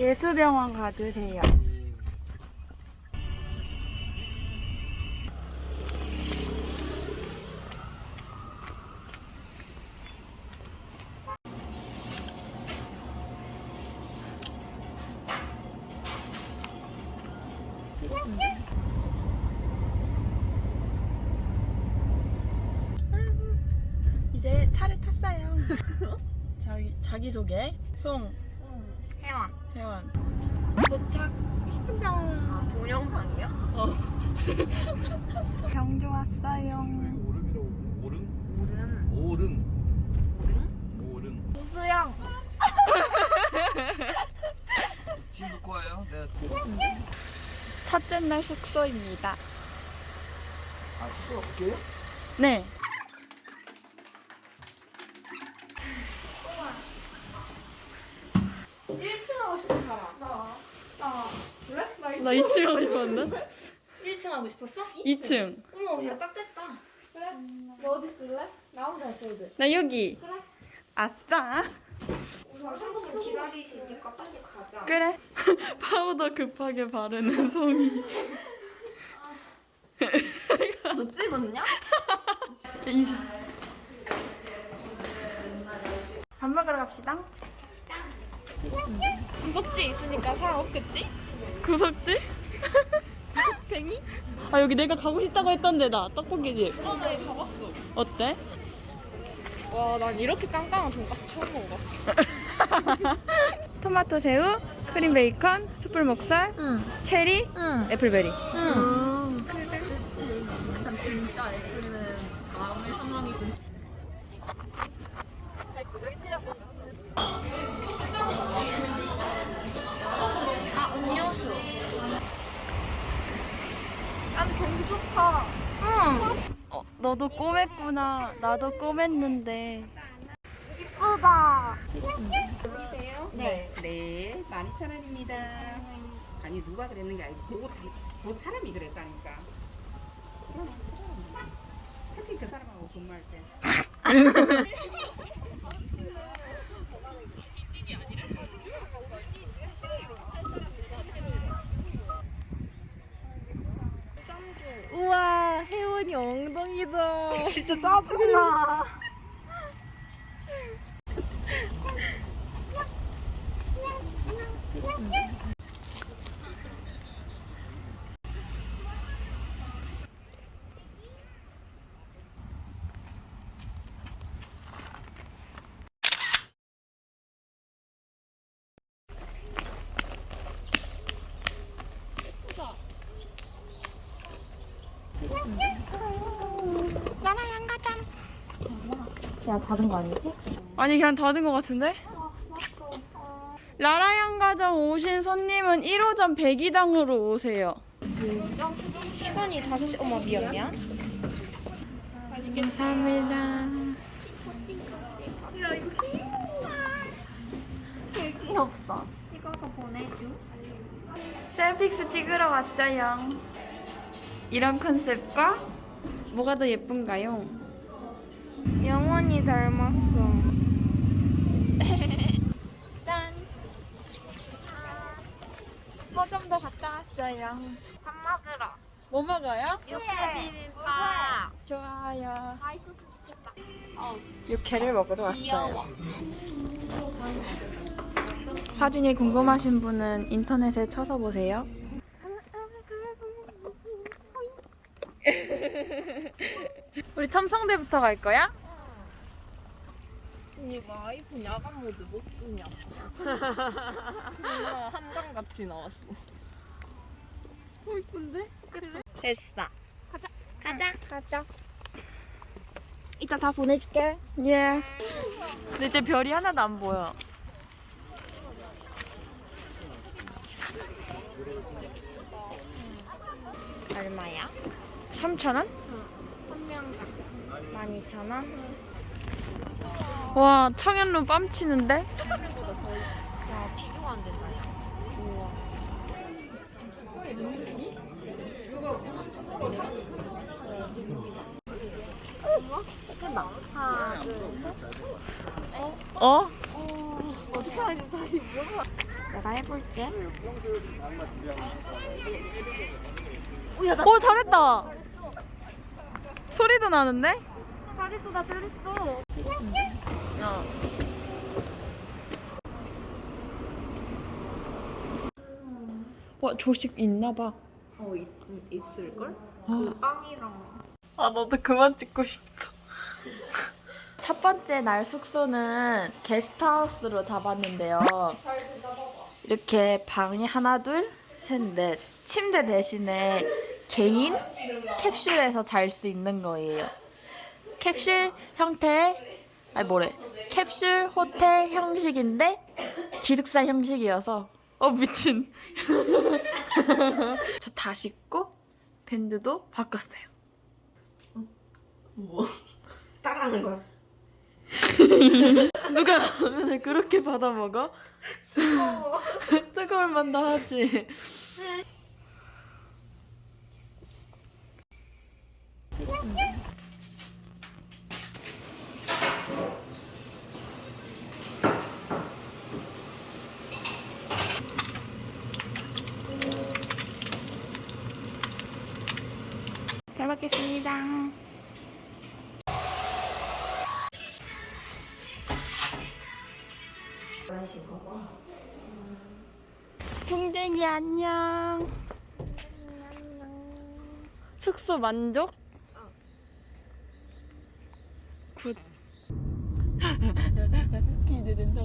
예수병원 가주세요. 이제 차를 탔어요. 자기 자기 소개. 송 혜원. 혜원. 도착 10분 전. 아, 동영상이요? 경주 왔어요. 오름이라고 오름? 오름. 오름 오름? 오름 우수영. 놓고 와요 내가 첫째 날 숙소입니다. 아 숙소 갈게요? 네. 나 2층 하고 싶었는데? 1층 하고 싶었어? 2층. 어머, 야, 딱 됐다. 너 어디 쓸래? 나 혼자 있어도 돼. 나 여기. 아싸. 삼촌 기다리시니까 빨리 가자. 그래. 파우더 급하게 바르는 송이. 너 찍었냐? 인사. 밥 먹으러 갑시다. 구석지 있으니까 사람 없겠지? 구석지? 구석쟁이? 아 여기 내가 가고 싶다고 했던 데다 떡볶이집. 어제 가봤어. 어때? 와, 난 이렇게 깡깡한 돈가스 처음 먹어봤어. 토마토 새우, 크림 베이컨, 숯불 목살, 응. 체리, 응. 애플베리. 응. 아, 음료수. 난 경기 좋다. 응. 어, 너도 꼬맸구나. 나도 꼬맸는데. 예쁘다. 네. 네, 12,000원입니다. 아니, 누가 그랬는 게 아니고, 그, 그 사람이 그랬다니까. 그럼. 특히 그 사람하고 근무할 때. 우와, 혜원이 엉덩이다. 진짜 짜증나. 야, 닫은 거 아니지? 아니 그냥 닫은 것 같은데? 라라양 가정 오신 손님은 1호점 백이당으로 오세요. 시간이 5시, 어머, 미안, 미안. 감사합니다. 귀엽다. 찍어서 보내줘. 셀픽스 찍으러 왔어요. 이런 컨셉과 뭐가 더 예쁜가요? 영 닮았어. 짠. 서점도 갔다 왔어요. 밥 먹으러. 뭐 먹어요? 육회비빔밥. 좋아요. 다 있었으면 좋겠다. 육회를 먹으러 왔어요. 사진이 궁금하신 분은 인터넷에 쳐서 보세요. 우리 첨성대부터 갈 거야? 언니가 아이폰 야간 모드 못 쓰냐. 한장 같이 나왔어. 어, 이쁜데? 됐어. 가자. 가자. 이따 다 보내줄게. 예. 근데 이제 별이 하나도 안 보여. 얼마야? 3,000원? 한 명당 12,000원? 와, 청현로 뺨치는데? 어? 자, 내가 해볼게. 오 잘했다. 소리도 나는데? 잘했어, 나 잘했어. 어. 와 조식 있나 봐. 어, 있, 있을걸? 아. 빵이랑. 아 너도 그만 찍고 싶다. 첫 번째 날 숙소는 게스트하우스로 잡았는데요. 이렇게 방이 하나 둘 셋 넷 침대 대신에 개인 캡슐에서 잘 수 있는 거예요. 캡슐 형태 아니 뭐래 캡슐 호텔 형식인데 기숙사 형식이어서 어 미친 저 다 씻고 밴드도 바꿨어요. 따라하는 거야. 누가 라면을 그렇게 받아 먹어? 뜨거울 만도 하지. 잘 먹겠습니다. 풍뎅이 안녕. 숙소 만족? 굿. 기대된다.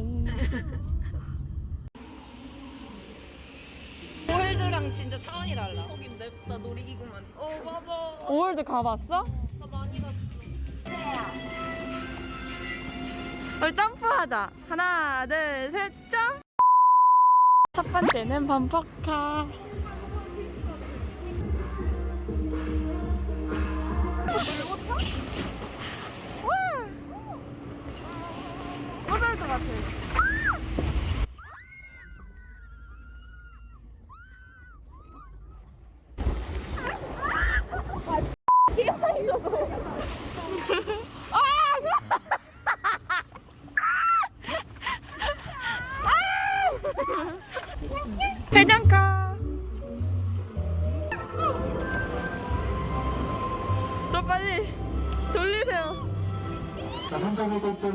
월드랑 진짜 차원이 달라. 거긴 냅다 놀이기구만 있지. 어 맞아. 오월드 가봤어? 나 많이 갔어. 우리 점프하자. 하나, 둘, 셋, 점. 첫 번째는 반파카. 못할 것 같아.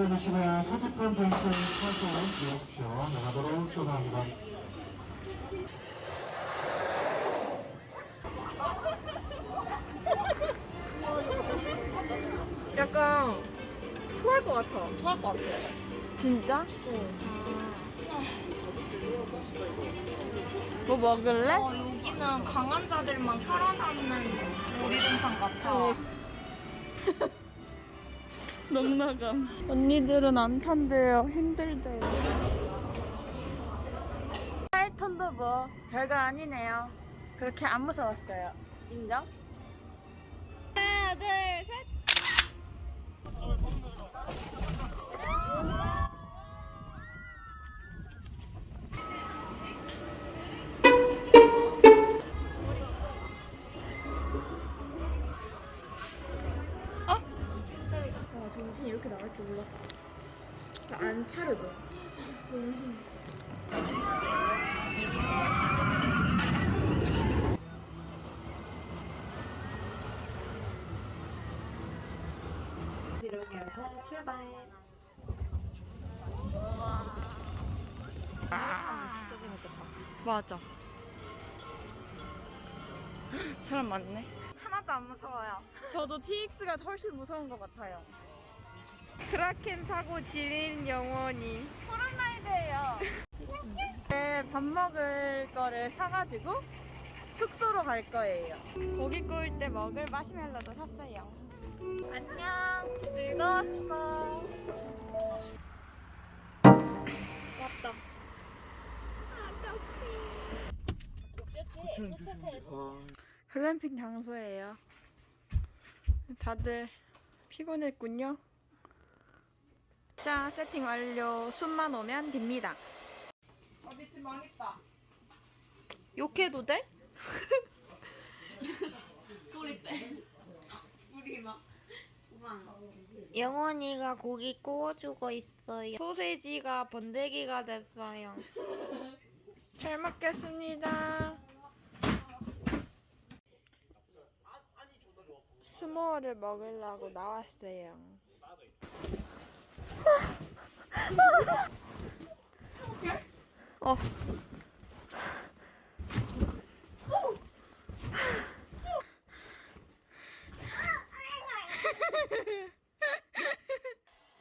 현장에 접점해 주시면 소지품 변신 차소 이용십시오. 나가도록 축하합니다. 약간 토할 것 같아. 토할 것 같아. 진짜? 뭐 먹을래? 어, 여기는 강한 자들만 살아남는 놀이동산 같아. 농나감. 언니들은 안 탄대요. 힘들대요. 하이톤도 뭐 별거 아니네요. 그렇게 안 무서웠어요. 인정? 하나, 둘, 셋. 안 차려져. 이러면서 출발. 진짜 재밌겠다. 맞아. 사람 많네. 하나도 안 무서워요. 저도 TX가 훨씬 무서운 것 같아요. 크라켄 타고 지린 영원히. 코로나이드예요. 네, 밥 먹을 거를 사가지고 숙소로 갈 거예요. 고기 구울 때 먹을 마시멜로도 샀어요. 안녕. 즐거웠어. 맞다. 글램핑 장소예요. 다들 피곤했군요. 자, 세팅 완료. 숨만 오면 됩니다. 아, 미친 망했다. 욕해도 돼? 영원이가 고기 구워주고 있어요. 소세지가 번데기가 됐어요. 먹겠습니다. 스모어를 먹으려고 나왔어요. 어.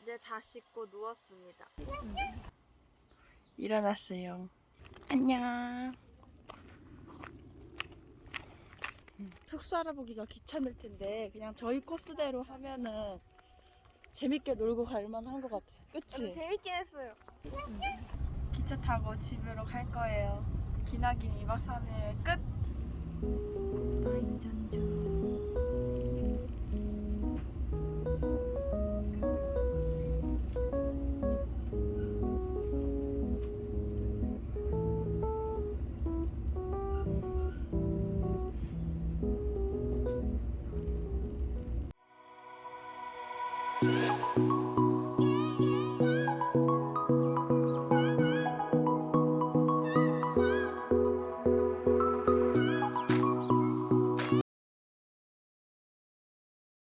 이제 다 씻고 누웠습니다. 일어났어요. 안녕. 숙소 알아보기가 귀찮을 텐데 그냥 저희 코스대로 하면은 재밌게 놀고 갈만한 것 같아요. 그치? 재밌게 했어요. 기차 타고 집으로 갈 거예요. 기나긴 2박 3일 끝. 바인 전주.